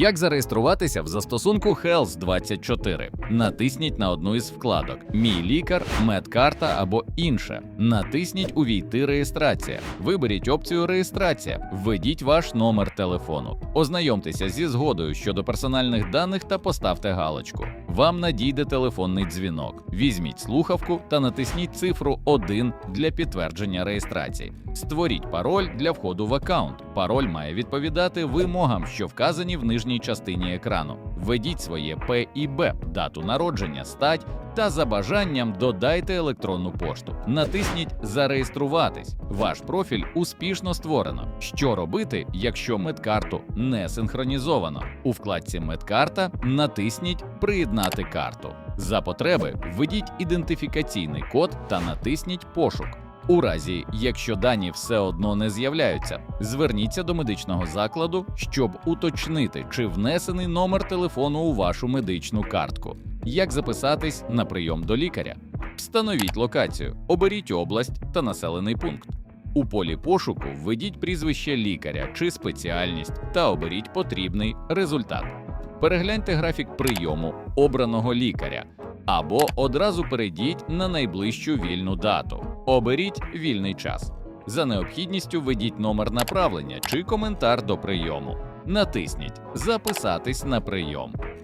Як зареєструватися в застосунку Health 24? Натисніть на одну із вкладок: Мій лікар, медкарта або інше. Натисніть Увійти реєстрація. Виберіть опцію Реєстрація. Введіть ваш номер телефону. Ознайомтеся зі згодою щодо персональних даних та поставте галочку. Вам надійде телефонний дзвінок. Візьміть слухавку та натисніть цифру 1 для підтвердження реєстрації. Створіть пароль для входу в аккаунт. Пароль має відповідати вимогам, що вказані в нижній частині екрану. Введіть своє П і Б, дату народження, стать та за бажанням додайте електронну пошту. Натисніть Зареєструватись. Ваш профіль успішно створено. Що робити, якщо медкарту не синхронізовано? У вкладці Медкарта натисніть Приєднати карту. За потреби введіть ідентифікаційний код та натисніть Пошук. У разі, якщо дані все одно не з'являються, зверніться до медичного закладу, щоб уточнити, чи внесений номер телефону у вашу медичну картку. Як записатись на прийом до лікаря? Встановіть локацію, оберіть область та населений пункт. У полі пошуку введіть прізвище лікаря чи спеціальність та оберіть потрібний результат. Перегляньте графік прийому обраного лікаря або одразу перейдіть на найближчу вільну дату. Оберіть вільний час. За необхідністю введіть номер направлення чи коментар до прийому. Натисніть Записатись на прийом.